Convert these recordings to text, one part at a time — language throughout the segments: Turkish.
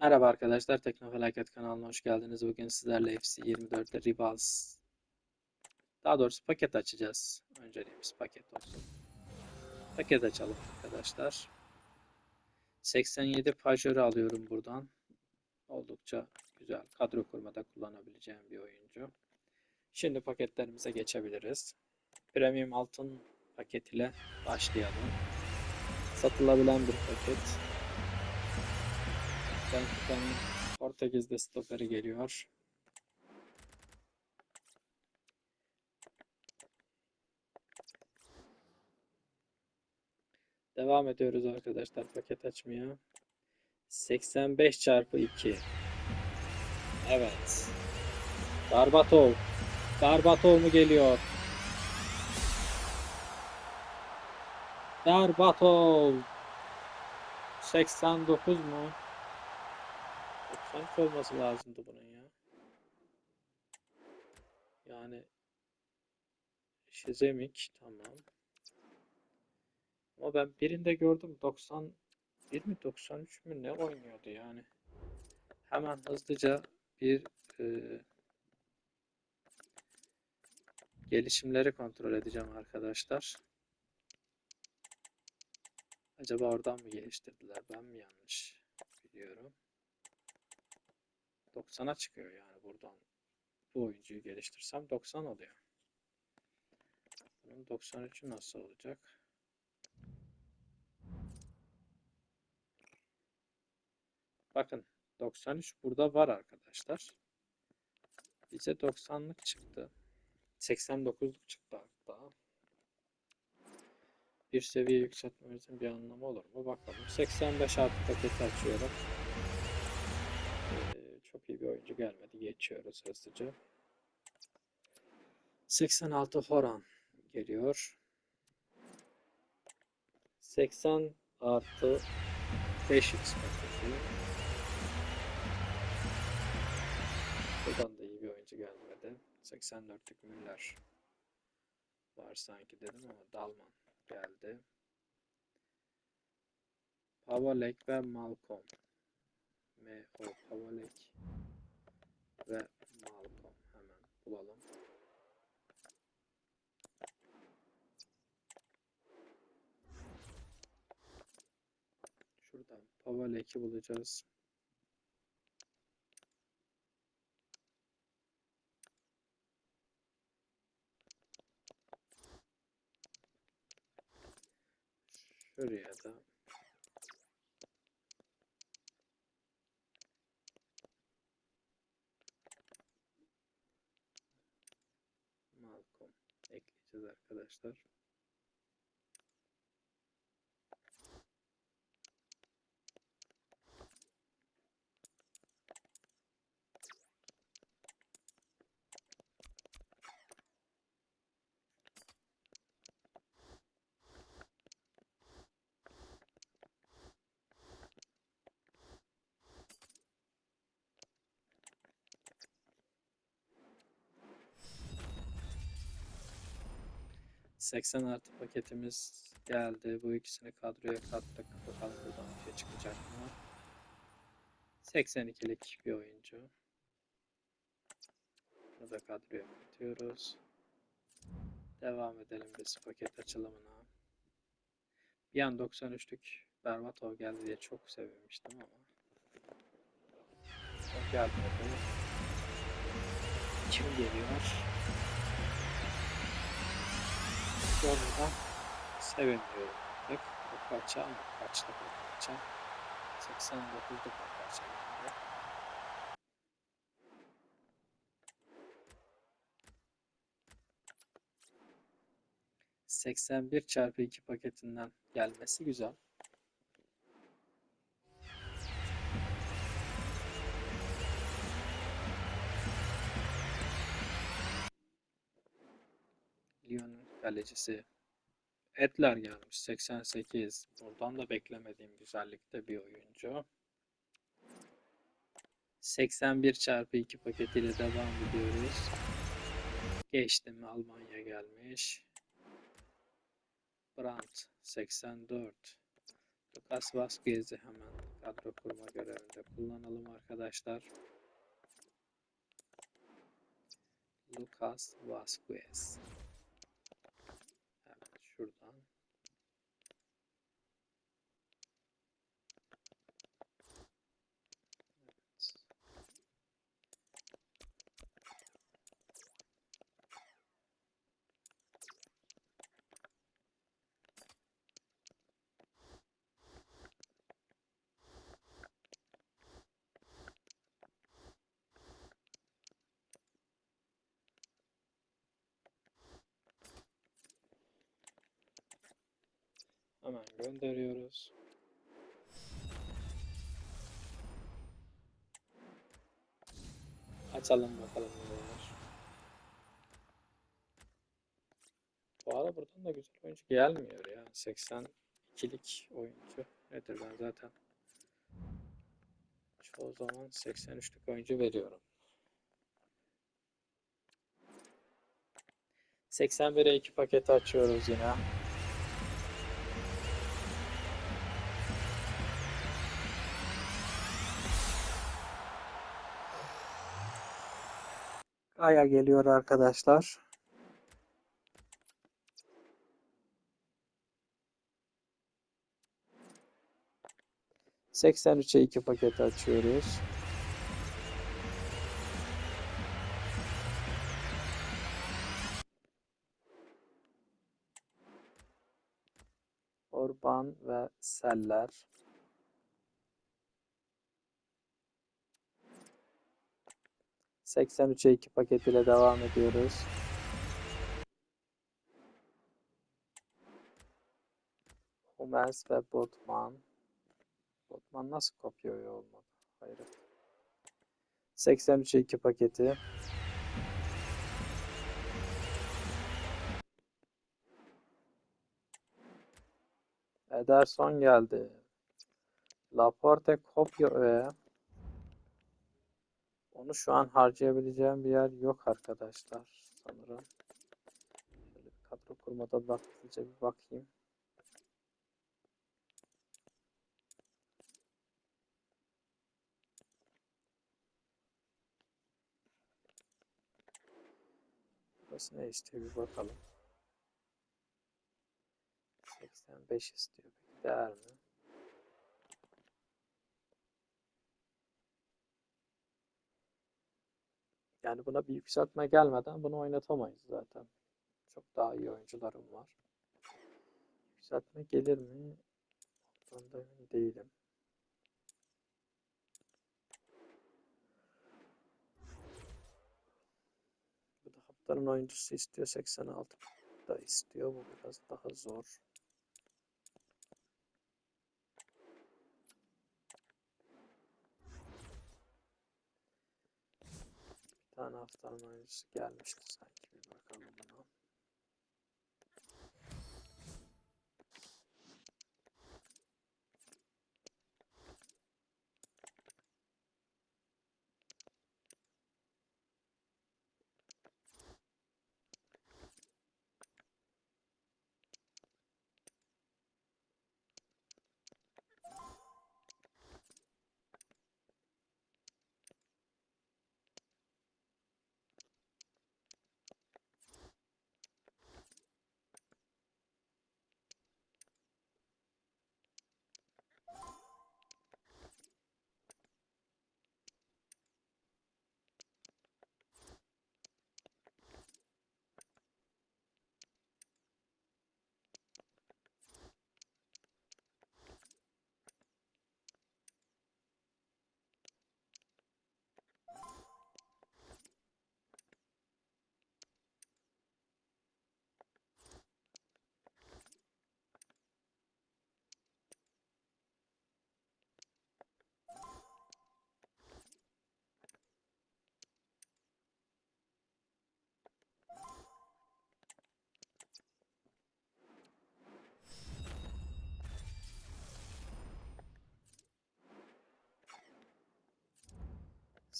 Merhaba arkadaşlar, Teknofelaket kanalına hoş geldiniz. Bugün sizlerle FC 24'te Rivals, daha doğrusu paket açacağız. Önceliğimiz paket olsun. Paket açalım arkadaşlar. 87 Pajero alıyorum buradan. Oldukça güzel, kadro kurmada kullanabileceğim bir oyuncu. Şimdi paketlerimize geçebiliriz. Premium altın paket ile başlayalım. Satılabilen bir paket. Benfica'nın Portekiz'de stoperi geliyor. Devam ediyoruz arkadaşlar paket açmaya. 85 çarpı 2. Evet. Darbatov. Darbatov mu geliyor? Darbatov. 89 mu? 93 olması lazımdı bunun ya. Yani Şizemik tamam. Ama ben birinde gördüm 91 mi 93 mü ne oynuyordu yani. Hemen hızlıca bir e, gelişimleri kontrol edeceğim arkadaşlar. Acaba oradan mı geliştirdiler? Ben mi yanlış biliyorum? 90'a çıkıyor yani buradan. Bu oyuncuyu geliştirsem 90 oluyor. Bunun 93'ü nasıl olacak? Bakın 93 burada var arkadaşlar. Bize 90'lık çıktı. 89'luk çıktı hatta. Bir seviye yükseltmemizin bir anlamı olur mu? Bakalım. 85 artı paketi açıyorum. Ee, çok iyi bir oyuncu gelmedi. Geçiyoruz hızlıca. 86 Horan geliyor. 80 artı 5x paketi. Buradan da iyi bir oyuncu gelmedi. 84'lük Müller var sanki dedim ama Dalman geldi. Pavalek ve Malcolm. M.O. Pavalek ve Malcolm. Hemen bulalım. Şuradan Pavalek'i bulacağız. Şuraya da Malcolm ekleyeceğiz arkadaşlar. ...80 artı paketimiz geldi. Bu ikisini kadroya kattık. Bakalım buradan bir şey çıkacak mı? 82'lik bir oyuncu. Bunu da kadroya katıyoruz. Devam edelim biz paket açılımına. Bir an 93'lük Berbatov geldi diye çok sevinmiştim ama. O gelmedi. Kim geliyor? Sonunda sevemiyorum artık. Bu parça ama kaçtı bu parça? 89'luk bu parça. geldi. ...81 çarpı 2 paketinden gelmesi güzel. Lyon'un kalecisi Edler gelmiş 88. Buradan da beklemediğim güzellikte bir oyuncu. 81 çarpı 2 paketiyle devam ediyoruz. Geçtim Almanya gelmiş. Brandt 84. Lucas Vazquez'i hemen kadro kurma görevinde kullanalım arkadaşlar. Lucas Vazquez. Hemen şuradan. Evet. Hemen gönderiyoruz. Açalım bakalım ne var. Bu ara buradan da güzel oyuncu gelmiyor ya. 82'lik oyuncu nedir ben zaten çoğu zaman 83'lük oyuncu veriyorum. 81'e 2 paket açıyoruz yine. Aya geliyor arkadaşlar. Seksen üçe iki paket açıyoruz. Orban ve Seller. Seksen üçe iki paket ile devam ediyoruz. Hummels ve Botman. Botman nasıl kopya olmadı? Hayret. 83'e 2 paketi. Ederson geldi. Laporte kopya öğe. Onu şu an harcayabileceğim bir yer yok arkadaşlar sanırım. Şöyle bir kadro kurmada da hızlıca bir bakayım. Burası ne istiyor bir bakalım. 85 istiyor. Değer mi? Yani buna bir yükseltme gelmeden bunu oynatamayız zaten. Çok daha iyi oyuncularım var. Yükseltme gelir mi? Ondan değilim. Bu da haftanın oyuncusu istiyor. 86 da istiyor. Bu biraz daha zor. Haftanın oyuncusu gelmişti sanki.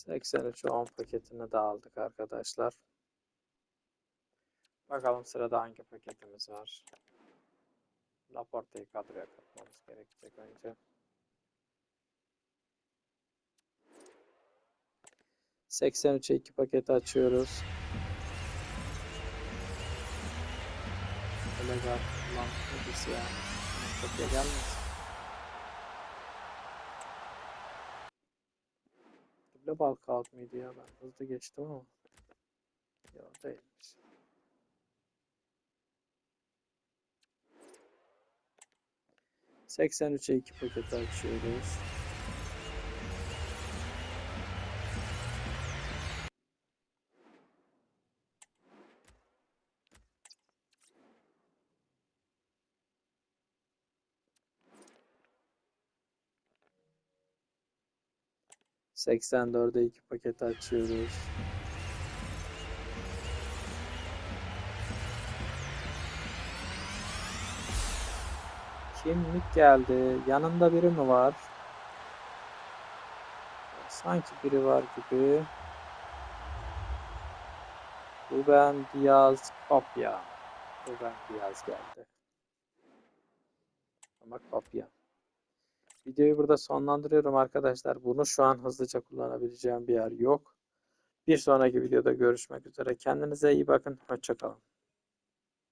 83 10 paketini de aldık arkadaşlar. Bakalım sırada hangi paketimiz var. Laporte'yi kadroya katmamız gerekecek önce. Seksen üçe iki paket açıyoruz. Öyle bir kullanmış şey ya. Çok gelmiyor. Duble bulk out mıydı ya ben hızlı geçtim ama. Yok değilmiş. Seksen üçe iki paket açıyoruz. Seksen dörde iki paket açıyoruz. Kimlik geldi. Yanında biri mi var? Sanki biri var gibi. Ruben Diaz kopya. Ruben Diaz geldi. Ama kopya. Videoyu burada sonlandırıyorum arkadaşlar. Bunu şu an hızlıca kullanabileceğim bir yer yok. Bir sonraki videoda görüşmek üzere. Kendinize iyi bakın. Hoşçakalın.